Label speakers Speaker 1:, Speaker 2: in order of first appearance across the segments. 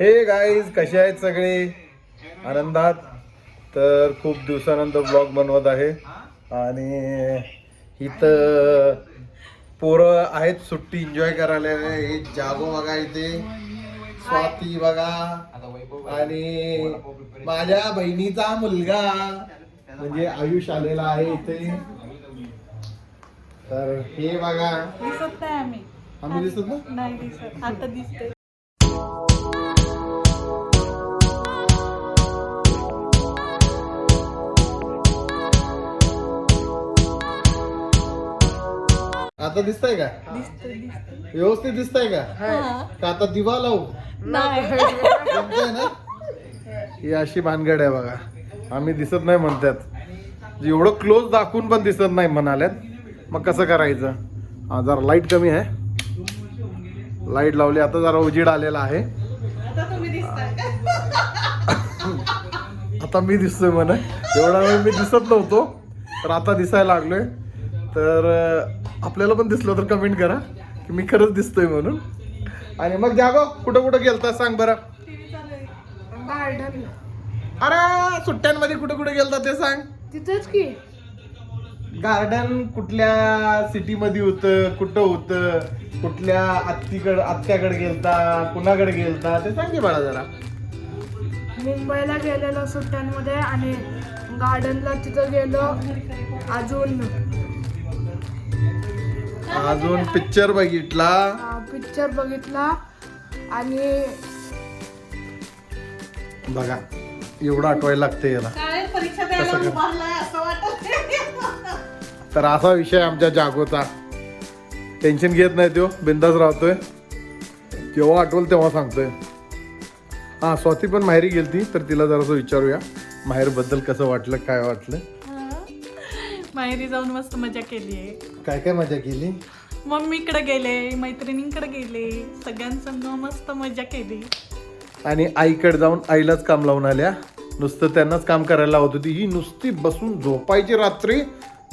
Speaker 1: हे गाईज कसे आहेत सगळे? आनंदात. तर खूप दिवसानंतर ब्लॉग बनवत आहे. आणि इथं पोरं आहेत सुट्टी एन्जॉय करायला. हे जागो बघा इथे. स्वाती बघा. आणि माझ्या बहिणीचा मुलगा. म्हणजे आयुष आलेला आहे इथे. तर हे बघा.
Speaker 2: दिसत नाही आम्ही.
Speaker 1: आम्ही दिसत ना
Speaker 2: नाही दिसत. आता दिसते
Speaker 1: आता दिसतंय का? व्यवस्थित दिसतंय का?
Speaker 2: हा.
Speaker 1: का आता दिवा लावू?
Speaker 2: नाही.
Speaker 1: जमतंय ना? ही अशी भानगड आहे बघा. आम्ही दिसत नाही म्हणतात एवढं क्लोज दाखवून पण दिसत नाही म्हणाल्यात. मग कसं करायचं? हा जरा लाइट कमी आहे. लाइट लावली आता जरा उजीड आलेला आहे. आता मी दिसतोय म्हणे. एवढा वेळ मी दिसत नव्हतो तर आता दिसायला लागलोय. तर आपल्याला पण दिसलं तर कमेंट करा की मी खरंच दिसतोय म्हणून. आणि मग जागो कुठं कुठं गेलता सांग बरं. अरे सुट्ट्यांमध्ये कुठे कुठे गेलता ते सांग.
Speaker 3: तिथंच की.
Speaker 1: गार्डन कुठल्या सिटी मध्ये होतं कुठं होतं कुठल्या आत्तीकड आत्याकडे गेलता कुणाकडे गेलता ते सांग की बाळा जरा.
Speaker 3: मुंबईला गेलेलो सुट्ट्यांमध्ये आणि गार्डनला तिथं गेलो अजून.
Speaker 1: अजून पिक्चर बघितला.
Speaker 3: पिक्चर बघितला. आणि
Speaker 1: बघा एवढं आठवायला लागते याला.
Speaker 2: काय परीक्षा
Speaker 1: कसं
Speaker 2: द्यायला
Speaker 1: काय?
Speaker 2: उभारलाय असं वाटत
Speaker 1: तर असा विषय आहे आमच्या जागोचा. टेन्शन घेत नाही तो बिंदास राहतोय. जेव्हा आठवल तेव्हा सांगतोय. हा स्वाती पण माहेरी गेलती तर तिला जरासं विचारूया. माहेरबद्दल कसं वाटलं काय वाटलं?
Speaker 2: माहेरी जाऊन मस्त मजा केली आहे
Speaker 1: काय काय मजा केली?
Speaker 2: मम्मीकडे गेले मैत्रिणींकडे गेले सगळ्यांसंग मस्त मजा केली.
Speaker 1: आणि आईकडे जाऊन आईलाच काम लावून आल्या. नुसतं त्यांनाच काम करायला लावत होती. ही नुसती बसून झोपायची रात्री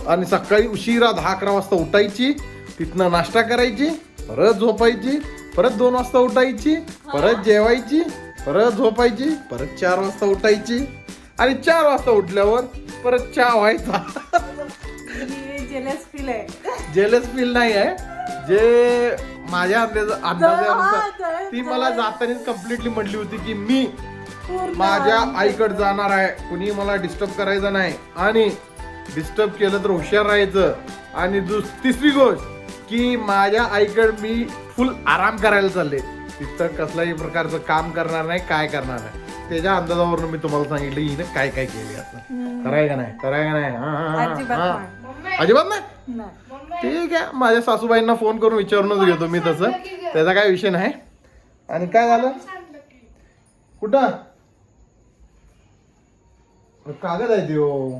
Speaker 1: आणि सकाळी उशिरा दहा अकरा वाजता उठायची तिथनं नाश्ता करायची परत झोपायची परत दोन वाजता उठायची परत जेवायची परत झोपायची परत चार वाजता उठायची आणि चार वाजता उठल्यावर परत चहा व्हायचा.
Speaker 2: फील आहे.
Speaker 1: जेलस फील नाही आहे. जे माझ्या अंदाज अंदाजानुसार ती मला जातानाच कम्प्लिटली म्हटली होती की मी माझ्या आईकडे जाणार आहे. कुणी मला डिस्टर्ब करायचं नाही. आणि डिस्टर्ब केलं तर हुशार राहायचं. आणि दुस तिसरी गोष्ट की माझ्या आईकडे मी फुल आराम करायला चालले. तिथं कसल्याही प्रकारचं काम करणार नाही काय करणार नाही. त्याच्या अंदाजावरून मी तुम्हाला सांगितलं हिनं काय काय केले असं कराय का नाही कराय का नाही.
Speaker 2: अजिबात. नाही.
Speaker 1: ठीक आहे. माझ्या सासूबाईंना फोन करून विचारूनच घेतो मी तसं. त्याचा काय विषय नाही. आणि काय झालं? कुठं? कागद आहे त्यो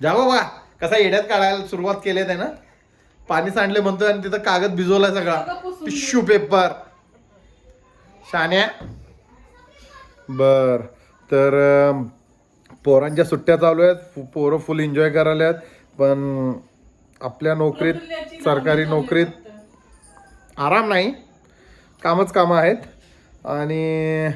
Speaker 1: जागो बा. कसा येड्यात काढायला सुरुवात केली आहे ना? पाणी सांडले म्हणतोय आणि तिथं कागद भिजवलाय सगळा. Tissue paper. शान्या बर. तर पोरांच्या सुट्ट्या चालू आहेत. पोरं फुल एन्जॉय करायला आहेत. पण आपल्या नोकरीत सरकारी नोकरीत आराम नाही. कामच कामं आहेत. आणि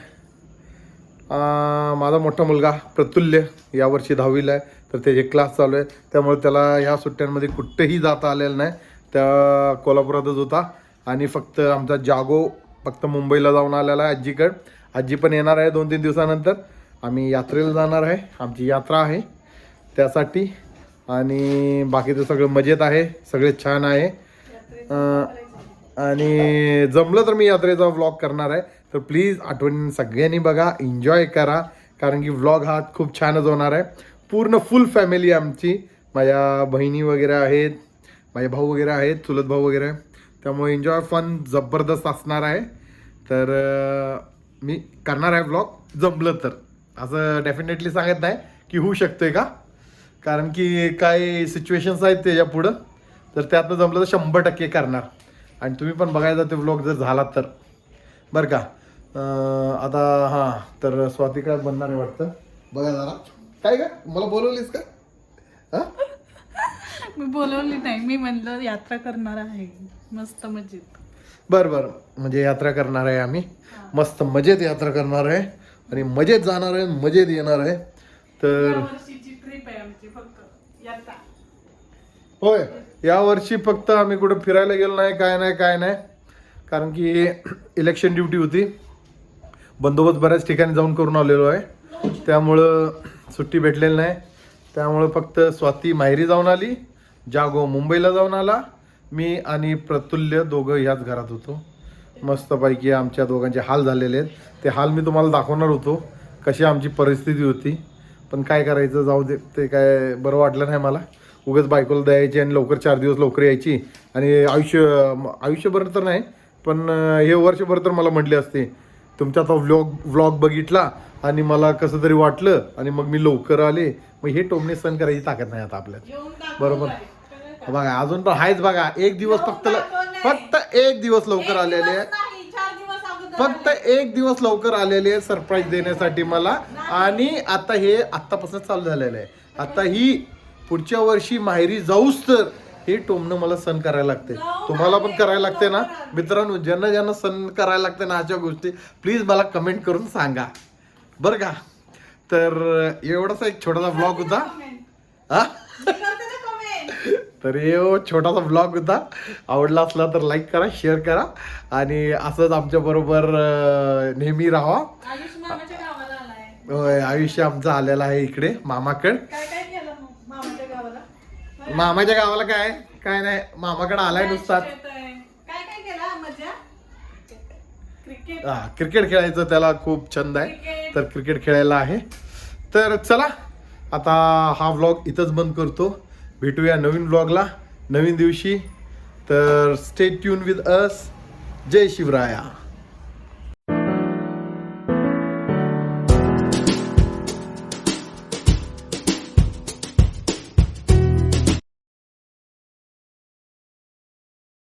Speaker 1: माझा मोठा मुलगा प्रतुल्य यावर्षी दहावीला आहे. तर त्याचे क्लास चालू आहे. त्यामुळे त्याला ह्या सुट्ट्यांमध्ये कुठेही जाता आलेलं नाही. त्या कोल्हापुरातच होता. आणि फक्त आमचा जागो फक्त मुंबईला जाऊन आलेला आहे आजीकडं. आजी पण येणार आहे दोन तीन दिवसानंतर. आम्ही यात्रेला जाणार आहे. आमची यात्रा आहे. त्यासाठी आणि बाकीचं सगळं मजेत आहे सगळे छान आहे. आणि जमलं तर मी यात्रेचा व्लॉग करणार आहे. तर प्लीज आठवण सगळ्यांनी बघा एन्जॉय करा. कारण की व्लॉग हा खूप छानच होणार आहे. पूर्ण फुल फॅमिली आमची. माझ्या बहिणी वगैरे आहेत माझे भाऊ वगैरे आहेत चुलत भाऊ वगैरे. आहे. त्यामुळे एन्जॉय फन जबरदस्त असणार आहे. तर मी करणार आहे व्लॉग जमलं तर. असं डेफिनेटली सांगत नाही की होऊ शकतोय का? कारण की काय सिच्युएशन्स आहेत त्याच्या पुढं. तर त्यातनं जमलं तर शंभर टक्के करणार. आणि तुम्ही पण बघायचा ते व्लॉग जर झाला तर. बरं का? आता हां तर स्वाती काय बनणार आहे वाटतं? बघा जरा. काय का मला बोलवलीस का? हां?
Speaker 2: मी बोलवली नाही. मी म्हणलं यात्रा करणार आहे. मस्त मजेत.
Speaker 1: बरं बरं. म्हणजे यात्रा करणार आहे आम्ही. मस्त मजेत यात्रा करणार आहे. आणि मजेत जाणार आहे मजेत येणार आहे. तर
Speaker 2: यावर्षीची ट्रिप आहे आमची फक्त. यात्रा.
Speaker 1: होय यावर्षी फक्त आम्ही कुठं फिरायला गेलो नाही काय नाही काय नाही. कारण की इलेक्शन ड्युटी होती. बंदोबस्त बऱ्याच ठिकाणी जाऊन करून आलेलो आहे. त्यामुळं सुट्टी भेटलेली नाही. त्यामुळं फक्त स्वाती माहेरी जाऊन आली जागो मुंबईला जाऊन आला. मी आणि प्रतुल्य दोघं ह्याच घरात होतो. मस्तपैकी आमच्या दोघांचे हाल झालेले आहेत. ते हाल मी तुम्हाला दाखवणार होतो. कशी आमची परिस्थिती होती. पण काय करायचं जाऊ दे ते काय बरं वाटलं नाही मला. उगाच बायकोला द्यायची आणि लवकर चार दिवस लवकर यायची. आणि आयुष्य आयुष्यभर तर नाही पण हे वर्षभर तर मला म्हटले असते तुमचा आता व्लॉग व्लॉग बघितला आणि मला कसं तरी वाटलं आणि मग मी लवकर आले. मग हे टोमणे सहन करायची ताकद नाही आता आपल्यात. बरोबर? बघा अजून पण आहेच बघा. एक दिवस फक्त फक्त एक दिववस लवकर आलेले आहे
Speaker 2: नाही चार दिवस अगोदर
Speaker 1: फक्त एक दिवस लवकर आलेले सरप्राईज देण्यासाठी मला. आणि आता हे आत्तापासून चालू झालेलं आहे. आता ही पुढच्या वर्षी माहेरी जाऊच तर हे टोमणं मला सण करायला लागते. तुम्हाला पण करायला लागते ना? मित्रांनो ज्यांना ज्यांना सण करायला लागते ना अशा गोष्टी प्लीज मला कमेंट करून सांगा. बरं का? तर एवढासा एक छोटासा ब्लॉग होता. हा? तर हे हो छोटासा ब्लॉग होता. आवडला असला तर लाईक करा शेअर करा. आणि असंच आमच्या बरोबर नेहमी राहा. होय, आयुष्य आमचं आलेलं आहे इकडे मामाकड.
Speaker 2: मामाच्या गावाला?
Speaker 1: काय? काय नाही मामाकडे आलाय नुसताच.
Speaker 2: क्रिकेट
Speaker 1: हा क्रिकेट खेळायचं त्याला खूप छंद आहे. तर क्रिकेट खेळायला आहे. तर चला आता हा व्लॉग इथंच बंद करतो. भेटूया नवीन ब्लॉगला नवीन दिवशी. तर स्टे ट्यून विथ अस जय शिवराया.